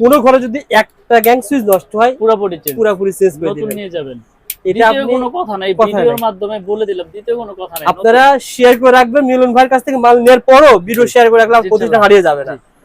কোন ঘরে যদি একটা গ্যাং সুইচ নষ্ট হয় পুরোপুরি চেঞ্জ পুরোপুরি চেঞ্জ করে নতুন দিবেন নিয়ে যাবেন। এটা আপনি কোনো কথা নাই ভিডিওর মাধ্যমে বলে দিলাম দ্বিতীয় কোনো কথা নাই আপনারা শেয়ার করে রাখবেন মিলন ভাইয়ের কাছ থেকে মাল নেওয়ার পরও ভিডিও শেয়ার করে রাখলে প্রতিটা হারিয়ে যাবে না।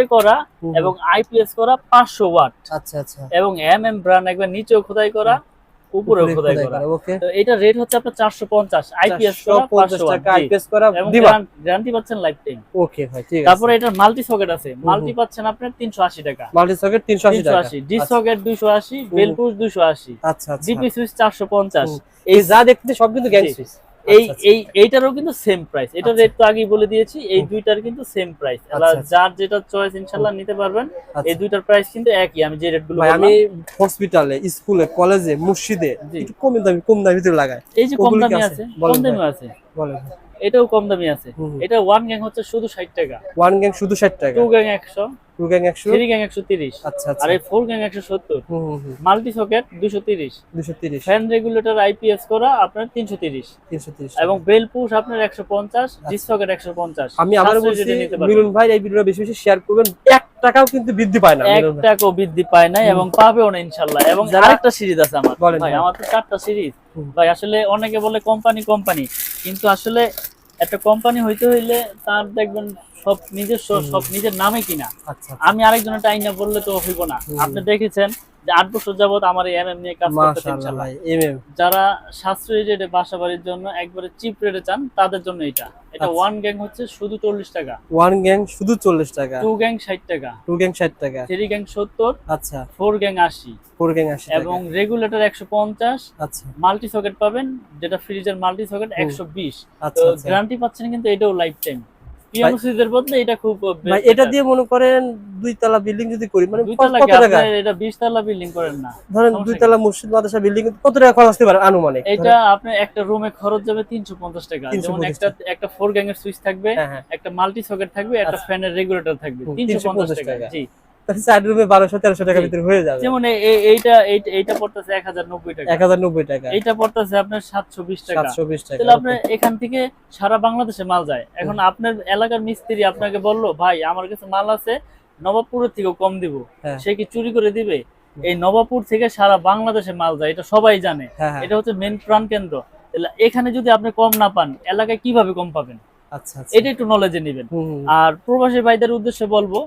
এ করা এবং আইপিএস করা পাঁচশো ওয়াট আচ্ছা আচ্ছা। এবং এম এম ব্রান্ড একবার নিচেও খোদাই করা উপরেও খোদাই করা। ওকে। তো এটা রেট হচ্ছে আপনার চারশো পঞ্চাশ আইপিএস করা পঞ্চাশ পাঁচশো টাকা আইপিএস করা গ্যারান্টি পাচ্ছেন লাইফ টাইম ওকে ভাই ঠিক আছে। তারপরে এটার মাল্টি সকেট আছে। মাল্টি পাচ্ছেন আপনার তিনশো আশি টাকা। মাল্টি সকেট তিনশো আশি তিনশো টাকা আশি ডি সকেট দুইশো আশি বেলপুশ দুইশো আশি। আচ্ছা আচ্ছা। জিপি সুইচ চারশো পঞ্চাশ। হুম। এই যা দেখতে সব কিন্তু গ্যাং সুইচ এই আচ্ছা, এই এইটারও কিন্তু সেম প্রাইস এটা আচ্ছা। রেট তো আগেই বলে দিয়েছি এই দুইটার কিন্তু সেম প্রাইস আচ্ছা, আচ্ছা। যার যেটা চয়েস ইনশাআল্লাহ নিতে পারবেন আচ্ছা। এই দুইটার প্রাইস কিন্তু একই। আমি যে রেটগুলো বললাম। আমি হসপিটালে স্কুলে কলেজে মসজিদে। একটু কম দামি কম দামিতে ভিতরে লাগাই। এই যে কম দামি? আছে? কম দামি আছে। বলেন এটাও কম দামি আছে। এটা ওয়ান গ্যাং হচ্ছে শুধু ষাট টাকা। ওয়ান গ্যাং শুধু ষাট টাকা? টু গ্যাং একশো। টু গ্যাং একশো? থ্রি গ্যাং একশো তিরিশ। আচ্ছা আর এই ফোর গ্যাং একশো সত্তর। হুম হুম হুম। মাল্টি সকেট দুশো তিরিশ। দুশো তিরিশ। ফ্যান রেগুলেটর আইপিএস করা আপনার তিনশো তিরিশ। তিনশো তিরিশ এবং বেল পুশ আপনার একশো পঞ্চাশ ডিস সকেট একশো পঞ্চাশ। আচ্ছা। আমি আবার বলছি মিলন ভাই এই ভিডিওটা বেশি বেশি শেয়ার করবেন। এক টাকাও কিন্তু বৃদ্ধি পায় না এক টাকাও বৃদ্ধি পায় নাই এবং পাবেও না ইনশাল্লাহ। এবং যারা- আরেকটা সিরিজ আছে আমার। ভাই। আমার তো চারটা সিরিজ ভাই আসলে অনেকে বলে কোম্পানি কোম্পানি কিন্তু আসলে একটা কোম্পানি হইতে হইলে তার দেখবেন সব নিজস্ব সব নিজের নামে কিনা। আচ্ছা। আমি আরেকজনের টাইম না বললে তো হইব না। আপনি দেখেছেন যে আট বছর যাবত আমার এই এমএম নিয়ে কাজ এমএম যারা সাশ্রয়ী রেটে বাসা বাড়ির জন্য একবারে চিপ রেটে চান তাদের জন্য এটা এটা আচ্ছা। ওয়ান গ্যাং হচ্ছে শুধু চল্লিশ টাকা। ওয়ান গ্যাং শুধু চল্লিশ টাকা। টু গ্যাং ষাট টাকা। টু গ্যাং ষাট টাকা। থ্রি গ্যাং সত্তর আচ্ছা। ফোর গ্যাং আশি। ফোর গ্যাং আশি এবং রেগুলেটর একশো পঞ্চাশ আচ্ছা। মাল্টি সকেট পাবেন যেটা ফ্রিজের মাল্টি সকেট একশো বিশ। আচ্ছা আচ্ছা। গ্যারান্টি পাচ্ছেন কিন্তু এটাও লাইফ টাইম পিয়ানো সুইচের বদলে এটা খুব ভাই এটা দিয়ে মনে করেন দুই তলা বিল্ডিং যদি করি মানে কত টাকা? এটা বিশ তলা বিল্ডিং করেন না? ধরেন দুই তলা মসজিদ মাদ্রাসা বিল্ডিং কত টাকা খরচ আসতে পারে আনুমানিক? এটা একটা রুমে খরচ যাবে তিনশো পঞ্চাশ টাকা। 350 যেমন একটা একটা ফোর গ্যাং এর সুইচ থাকবে একটা মাল্টি সকেট থাকবে একটা আচ্ছা। ফ্যানের রেগুলেটর থাকবে তিনশো পঞ্চাশ 350 টাকা। জি। চার রুমে বারোশো তেরোশো টাকার। ভিতরে হয়ে যাবে। যেমন এইটা এই- এইটা পড়তেছে এক হাজার নব্বই টাকা। এক হাজার নব্বই টাকা। এইটা পড়তেছে আপনার সাতশো বিশ টাকা। সাতশো বিশ টাকা। তাহলে আপনার এখান থেকে সারা বাংলাদেশে মাল যায়। এখন আপনার এলাকার মিস্ত্রি আপনাকে বলল ভাই আমার কাছে মাল আছে নবাবপুরের থেকেও কম দিব। হ্যাঁ। সে কি চুরি করে দিবে? এই নবাবপুর থেকে সারা বাংলাদেশে মাল যায় এটা সবাই জানে। হ্যাঁ হ্যাঁ। এটা হচ্ছে মেন প্রাণ কেন্দ্র। এখানে যদি আপনি কম না পান এলাকায় কীভাবে কম পাবেন? আচ্ছা আচ্ছা। এটা একটু নলেজে নেবেন। আর প্রবাসী ভাইদের উদ্দেশ্যে বলব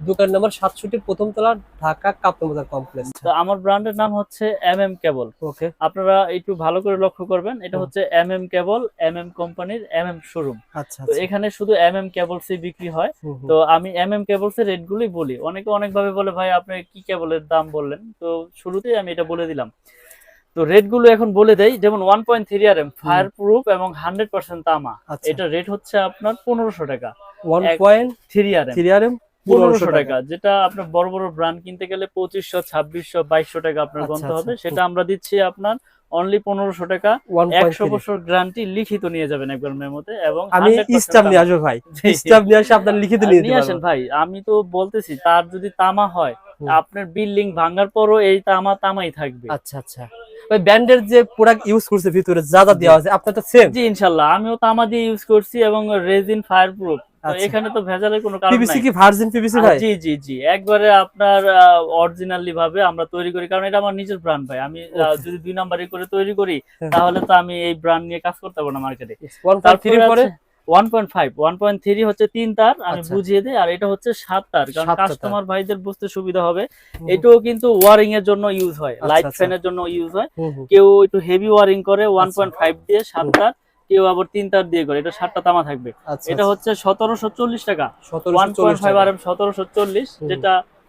দোকান নাম্বার সাতষট্টি প্রথম তলা ঢাকা কাপ্তান বাজার কমপ্লেক্স তো আমার ব্র্যান্ডের নাম হচ্ছে এম এম কেবল। ওকে আপনারা একটু ভালো করে লক্ষ্য করবেন এটা হচ্ছে M M cable M M কোম্পানির এম এম শোরুম। আচ্ছা তো আচ্ছা। এখানে শুধু এম এম কেবলসই বিক্রি হয়। তো আমি এম এম কেবলস এর রেট গুলোই বলি। অনেকে অনেক ভাবে বলে ভাই আপনি কি কেবলের দাম বললেন? তো শুরুতেই আমি এটা বলে দিলাম। তো রেটগুলো এখন বলে দেই যেমন one point three R M fireproof এবং হান্ড্রেড পার্সেন্ট তামা। আচ্ছা। এটা রেট হচ্ছে আপনার পনেরোশো টাকা। ওয়ান এক- point three R three R M পনেরোশো টাকা। যেটা আপনার বড় বড় ব্র্যান্ড কিনতে গেলে পঁচিশশো ছাব্বিশশো বাইশশো টাকা আপনার আচ্ছা, গন্ত আচ্ছা, হবে। সেটা আমরা দিচ্ছি আপনার অনলি পনেরোশো টাকা। একশো বছর গ্যারান্টি লিখিত নিয়ে যাবেন একবার মেমোতে এবং আমি 100% নিয়ে আসব ভাই। জি। নিয়ে আসে আপনার লিখিত নিয়ে আসেন ভাই আমি তো বলতেছি তার যদি তামা হয় আপনার বিল্ডিং ভাঙার পরও এই তামা তামাই থাকবে। আচ্ছা আচ্ছা। ভাই ব্যান্ডের যে প্রোডাক্ট ইউজ করছে ভিতরে যা যা দেওয়া আছে আপনার তো সেম জি ইনশাল্লাহ আমিও তামা দিয়ে ইউজ করছি এবং রেজিন ফায়ার প্রুফ আচ্ছা। এখানে তো ভেজালের কোনো কারণ পিভিসি কি ভার্জিন পিভিসি ভাই? জি জি জি। একবারে আপনার অরিজিনালি ভাবে আমরা তৈরি করি। কারণ এটা আমার নিজের ব্র্যান্ড ভাই। আমি যদি দুই নাম্বারই করে তৈরি করি হ্যাঁ। তাহলে তো আমি এই ব্র্যান্ড নিয়ে কাজ করতে পারব না মার্কেটে থ্রি পরে? One point five one point three হচ্ছে তিন তার আমি আচ্ছা। বুঝিয়ে দিই। আর এটা হচ্ছে সাত তার। কারণ কাস্টমার ভাইদের বুঝতে সুবিধা হবে। এটাও কিন্তু ওয়ারিং এর জন্য ইউজ হয়। আচ্ছা, লাইট আচ্ছা। ফ্যানের জন্য ইউজ হয়। কেউ একটু হেভি ওয়ারিং করে ওয়ান আচ্ছা। পয়েন্ট ফাইভ দিয়ে সাত তার। কেউ আবার তিন তার দিয়ে করে এটা সাতটা তামা থাকবে। আচ্ছা এটা হচ্ছে সতেরোশো চল্লিশ টাকা। সতেরোশো ওয়ান পয়েন্ট চল্লিশ ফাইভ আর এম সতেরোশো চল্লিশ যেটা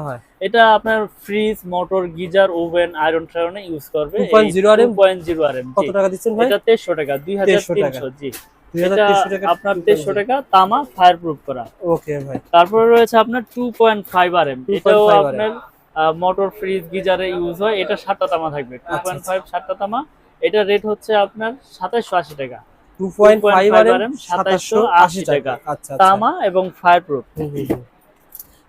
করা হয়। এটা আপনার fridge motor geyser oven iron ট্রায়রনে use করবে। 2.0 RM? Point zero R M কত টাকা দিচ্ছেন ভাই? এটা তেইশশো টাকা 2300 জি। আপনার তেইশশো টাকা তামা ফায়ার প্রুফ করা। ওকে ভাই। তারপরে রয়েছে আপনার two point five R M 2.5 এটাও আপনার মোটর ফ্রিজ গিজারে ইউজ হয়। এটা সাতটা তামা থাকবে। টু পয়েন্ট ফাইভ সাতটা তামা। এটা রেট হচ্ছে আপনার সাতাশশো আশি টাকা। Two point five R M সাতাশশো আশি টাকা। আচ্ছা আচ্ছা। তামা এবং ফায়ার প্রুফ।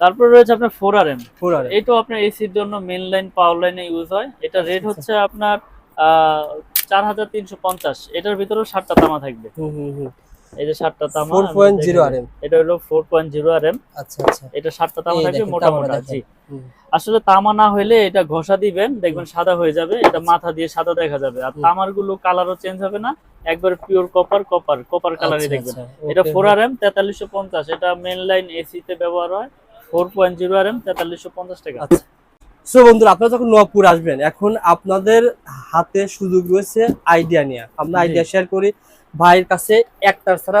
তারপর রয়েছে আপনার ফোর আর এম ফোর আর এইটাও আপনার এসির জন্য মেন লাইন পাওয়ার লাইনে ইউজ হয়। এটা রেট আচ্ছা। হচ্ছে আপনার চার হাজার তিনশো পঞ্চাশ। এটার ভিতরেও তামা থাকবে। হুম হুম হুম। এই যে সাতটা তামা four point zero R M এটা হলো four point zero R M আচ্ছা আচ্ছা। এটা সাতটা তামা থাকবে দেখেন, মোটা তামাটা মোটা দেখেন। জি আসলে তামা না হলে এটা ঘষা দিবেন দেখবেন সাদা হয়ে যাবে এটা মাথা দিয়ে সাদা দেখা যাবে। আর তামারগুলো কালারও চেঞ্জ হবে না একবার পিওর কপার কপার কপার কালারই আচ্ছা, দেখবেন। আচ্ছা, এটা ফোর আর এম তেতাল্লিশশো পঞ্চাশ। এটা মেন লাইন ব্যবহার হয়। Four point zero R M তেতাল্লিশশো পঞ্চাশ টাকা। আচ্ছা। সো বন্ধুরা আপনারা যখন নবপুর আসবেন এখন আপনাদের হাতে সুযোগ রয়েছে আইডিয়া নিয়ে। আমরা আইডিয়া শেয়ার করি ভাইয়ের কাছে একটার ছাড়া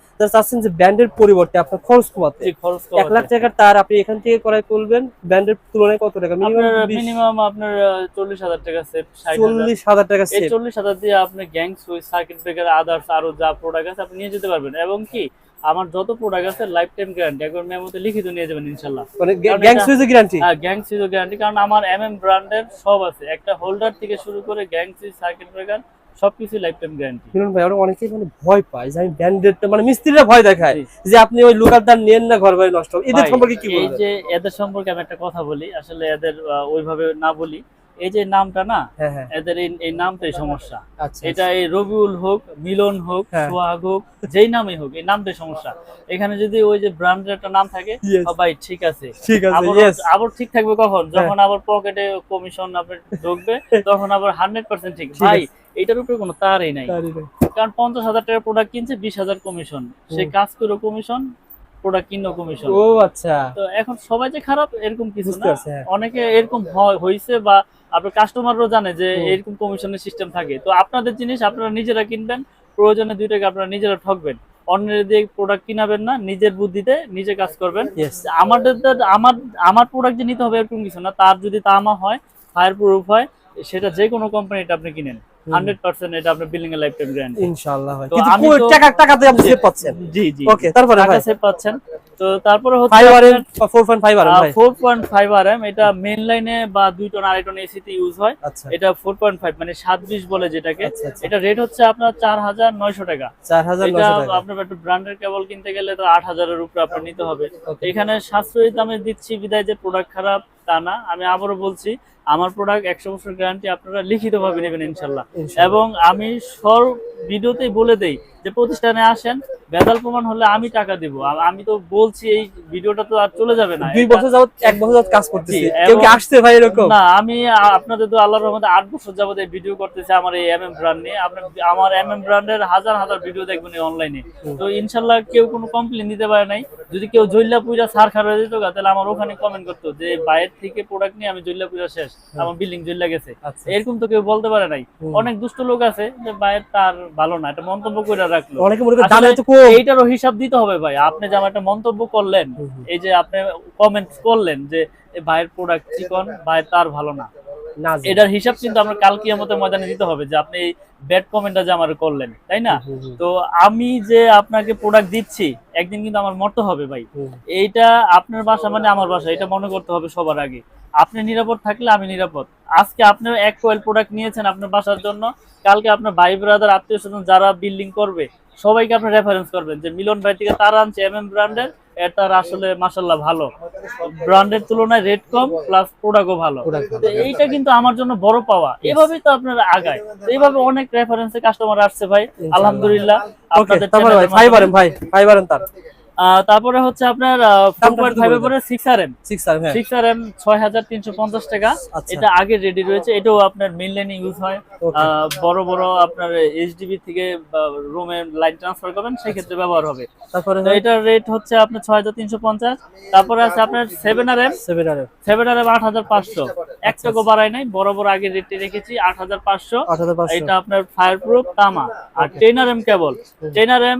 যারা চাচ্ছেন যে ব্র্যান্ডের পরিবর্তে আপনার খরচ কমাতে। এক লাখ টাকার তার আপনি এখান থেকে ব্র্যান্ডের তুলনায় কত টাকা? মিনিমাম আপনার চল্লিশ হাজার টাকা চল্লিশ হাজার টাকা চল্লিশ হাজার দিয়ে আপনি gang switch circuit breaker others আরও যা প্রোডাক্ট আছে আপনি নিয়ে যেতে পারবেন। এবং কি আমার যত প্রোডাক্ট আছে লাইফ টাইম গ্যারান্টি একবার মেমোতে লিখিত নিয়ে যাবেন ইনশাল্লাহ মানে গ্যাং গ্যারান্টি হ্যাঁ গ্যাং গ্যারান্টি কারণ আমার এম এম ব্র্যান্ডের সব আছে। একটা হোল্ডার থেকে শুরু করে গ্যাং সুইচ সার্কিট ব্রেকার সবকিছু লাইফ টাইম গ্যারান্টি মিলন ভাই অনেকেই মানে ভয় পায় যে আমি মানে মিস্ত্রিরা ভয় দেখায় যে আপনি ওই লোকাল দাম নেন না ঘর বাড়ি নষ্ট হবে। এদের সম্পর্কে কি এই যে এদের সম্পর্কে আমি একটা কথা বলি আসলে এদের ওইভাবে না বলি। এই যে নামটা না হ্যাঁ হ্যাঁ। এদের এই- নামটাই সমস্যা। আচ্ছা এটা এই রবিউল হোক মিলন হোক হ্যাঁ। সোহাগ হোক যেই নামই হোক এই নামটাই সমস্যা। এখানে যদি ওই যে ব্র্যান্ডের একটা নাম থাকে. ভাই ঠিক আছে। ঠিক আছে আবার ঠিক থাকবে। কখন? যখন আবার পকেটে কমিশন আপনার ঢুকবে তখন আবার হান্ড্রেড পার্সেন্ট ঠিক। ঠিক ভাই এটার উপরে কোনো তারই নাই। কারণ পঞ্চাশ হাজার টাকার প্রোডাক্ট কিনছে বিশ হাজার কমিশন সে কাজ করে কমিশন প্রোডাক্ট কিনো কমিশন ও আচ্ছা। তো এখন সবাই যে খারাপ এরকম কিছু না। হ্যাঁ। অনেকে এরকম হয়েছে বা আপনার জানে যে এরকম কমিশনের সিস্টেম থাকে। তো আপনাদের জিনিস আপনারা নিজেরা কিনবেন প্রয়োজনে দুই টাকা আপনারা নিজেরা ঠকবেন। অন্যের দিয়ে প্রোডাক্ট কিনাবেন না নিজের বুদ্ধিতে নিজে কাজ করবেন। আমাদের আমার আমার প্রোডাক্ট যে নিতে হবে এরকম কিছু না। তার যদি তামা হয় ফায়ার প্রুফ হয় সেটা যে কোনো কোম্পানিটা আপনি কিনেন। হান্ড্রেড পার্সেন্ট এটা আপনার বিল্ডিং এর লাইফ টাইম গ্যারান্টি ইনশাআল্লাহ ভাই। তো কিন্তু আমি টাকা টাকাতে আপনি সেভ পাচ্ছেন। জি জি ওকে তারপরে টাকা সেভ পাচ্ছেন। তো তারপরে হচ্ছে 5 আর 4.5 আর ভাই। Four point five R M এটা লাইনে বা দুই টন আড়াই টন এসিতে ইউজ হয়। এটা ফোর পয়েন্ট ফাইভ মানে সাত বিশ বলে যেটাকে। এটা রেট হচ্ছে আপনার চার হাজার নয়শো টাকা। 4900 টাকা। আপনার একটু ব্র্যান্ডের কেবল কিনতে গেলে তো আট হাজারের উপরে আপনার নিতে হবে। এখানে সাশ্রয়ী দামে দিচ্ছি বিদায় যে প্রোডাক্ট খারাপ তা না। আমি আবারও বলছি আমার প্রোডাক্ট একশো বছর গ্যারান্টি আপনারা লিখিত ভাবে নেবেন ইনশাল্লাহ। এবং আমি সব ভিডিওতেই বলে দেই যে প্রতিষ্ঠানে আসেন বেদাল প্রমাণ হলে আমি টাকা দিব। আমি তো বলছি এই ভিডিওটা তো আর চলে যাবে না। দুই বছর যাবত এক বছর যাবত কাজ করতেছি। কেউ কি আসছে ভাই এরকম? না আমি আপনাদের তো আল্লাহর রহমতে আট বছর যাবত এই ভিডিও করতেছি আমার এই এম এম ব্র্যান্ড নিয়ে। আপনার আমার এম এম ব্র্যান্ডের হাজার হাজার ভিডিও দেখবেন অনলাইনে তো ইনশাল্লাহ কেউ কোনো কমপ্লেন দিতে পারে নাই। যদি কেউ জৈল্লা পুজা সার খার হয়ে যেত গা, তাহলে আমার ওখানে কমেন্ট করতো যে বাইরের থেকে প্রোডাক্ট নিয়ে আমি জৈল্লা পূজা শেষ। আমার বিল্ডিং জৈল্লা গেছে। আচ্ছা। এরকম তো কেউ বলতে পারে নাই। অনেক দুষ্ট লোক আছে যে বাইরের তার ভালো না। এটা মন্তব্য করে রাখল। অনেকে মনে করে দাম এত কম। এইটারও হিসাব দিতে হবে ভাই। আপনি যে আমার একটা মন্তব্য করলেন। এই যে আপনি কমেন্টস করলেন যে ভাইয়ের প্রোডাক্ট চিকন ভাইয়ের তার ভালো না। এটার হিসাব কিন্তু আমরা কাল কিয়ামতের ময়দানে দিতে হবে যে আপনি এই ব্যাড কমেন্টটা যে আমার করলেন তাই না? তো আমি যে আপনাকে প্রোডাক্ট দিচ্ছি একদিন কিন্তু আমার মরতে হবে ভাই। এইটা আপনার বাসা মানে আমার বাসা এটা মনে করতে হবে সবার আগে। আপনি নিরাপদ থাকলে আমি নিরাপদ। আজকে আপনি এক কোয়েল প্রোডাক্ট নিয়েছেন আপনার বাসার জন্য কালকে আপনার ভাই ব্রাদার আত্মীয় স্বজন যারা বিল্ডিং করবে সবাইকে আপনি রেফারেন্স করবেন যে মিলন ভাই থেকে তার আনছে এম এম ব্র্যান্ডের এটার আসলে মাসাল্লাহ ভালো। ব্র্যান্ডের তুলনায় রেট কম প্লাস প্রোডাক্টও ভালো। এইটা কিন্তু আমার জন্য বড় পাওয়া। এভাবেই তো আপনারা আগায়। এইভাবে অনেক রেফারেন্সে কাস্টমার আসছে ভাই আলহামদুলিল্লাহ। আপনাদের ভাই মাধ্যমে। ভাই তার। তারপরে হচ্ছে আপনার পরে সিক্স আর এম 6 আর হ্যাঁ। সিক্স আর এম ছয় হাজার তিনশো পঞ্চাশ টাকা। আচ্ছা। এটা আগে রেডি রয়েছে। এটাও আপনার মেন লাইনে ইউজ হয়। বড় বড় আপনার এইচডিবি থেকে লাইন ট্রান্সফার করবেন সেক্ষেত্রে ব্যবহার হবে। তারপরে এটার রেট হচ্ছে আপনার ছয় হাজার তিনশো পঞ্চাশ। তারপরে আছে আপনার সেভেন আর এম 7 আর সেভেন আর এম আট হাজার পাঁচশো। এক টাকা বাড়ায় নাই বড় বড় আগে রেটে রেখেছি আট হাজার পাঁচশো। 8500 এটা আপনার ফায়ার প্রুফ তামা। আর ten R M cable ten R M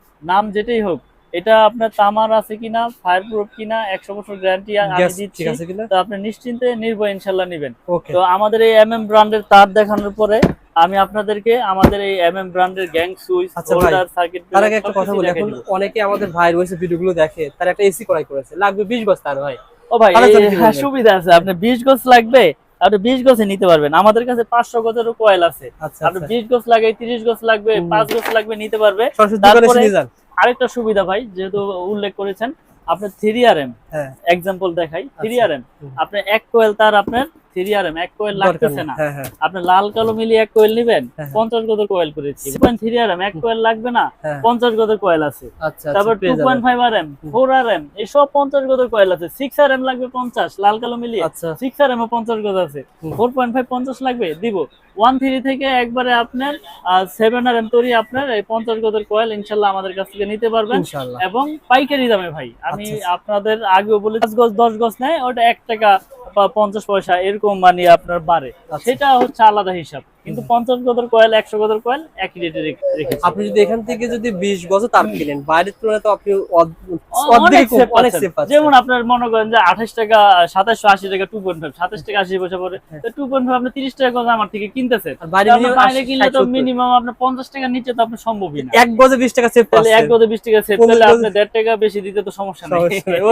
নাম যেটাই হোক এটা আপনার তামার আছে কিনা ফায়ার প্রুফ কিনা একশো বছর গ্যারান্টি আমি দিচ্ছি। তো আপনি নিশ্চিন্তে নির্ভয় ইনশাল্লাহ নেবেন। তো আমাদের এই এম এম ব্র্যান্ডের তার দেখানোর পরে আমি আপনাদেরকে আমাদের এই এম এম ব্র্যান্ডের গ্যাং সুইচ হোল্ডার সার্কিট তার আগে একটা কথা বলি এখন অনেকে আমাদের ভাই রয়েছে ভিডিওগুলো দেখে তার একটা এসি করাই করেছে লাগবে বিশ গজ তার ভাই। ও ভাই? সুবিধা আছে আপনি 20 গজ লাগবে আপনি বিশ গছে নিতে পারবেন। আমাদের কাছে 500 গজেরও কয়েল আছে। আর আপনি গছ 20 গজ লাগে তিরিশ গছ লাগবে পাঁচ গছ লাগবে নিতে পারবে। আরেকটা সুবিধা ভাই যেহেতু উল্লেখ করেছেন আপনার থ্রি আর এম এক্সাম্পল দেখাই 3RM হুম। আপনি এক কোয়েল তার আপনার 3RM এক কোয়েল লাগতেছে না। হ্যাঁ হ্যাঁ। আপনি লাল কালো মিলিয়ে এক কোয়েল নেবেন হ্যাঁ। 50 গজের কোয়েল করেছি। 3RM এক কোয়েল লাগবে না 50 গজের কোয়েল আছে। আচ্ছা তারপর আচ্ছা two point five R M four R M এইসব পঞ্চাশ গজের কয়েল আছে। সিক্স আর এম লাগবে পঞ্চাশ লাল কালো মিলিয়ে। সিক্স আর এম পঞ্চাশ গজ আছে। ফোর পয়েন্ট ফাইভ পঞ্চাশ লাগবে দিব। ওয়ান থ্রি থেকে একবারে আপনার সেভেন আর এম তৈরি আপনার এই পঞ্চাশ গজের কয়েল ইনশাল্লাহ আমাদের কাছ থেকে নিতে পারবেন। এবং পাইকারি দামে ভাই আমি আচ্ছা। আপনাদের আগেও বলে পাঁচ গজ দশ গজ নেয় ওটা এক টাকা বা পঞ্চাশ পয়সা এরকম মানে আপনার বাড়ে। আচ্ছা। সেটা হচ্ছে আলাদা হিসাব। কিন্তু পঞ্চাশ গজের কয়েল একশো গজের কয়েল একই রেটে রেখেছি। আপনি যদি এখান থেকে যদি বিশ গজ তার কিনেন বাইরের তুলনায় তো আপনি যেমন আপনার মনে করেন যে আঠাশ টাকা সাতাশশো আশি টাকা টু পয়েন্ট ফাইভ সাতাশ টাকা আশি পয়সা পরে। টু পয়েন্ট ফাইভ আপনি তিরিশ টাকা করে আমার থেকে কিনতেছেন। আর বাইরে কিনলে তো মিনিমাম আপনার পঞ্চাশ টাকার নিচে তো আপনার সম্ভবই না। এক গজে বিশ টাকা সেভ এক গজে বিশ টাকা সেভ তাহলে গজে- আপনি দেড় টাকা বেশি দিতে তো সমস্যা নেই।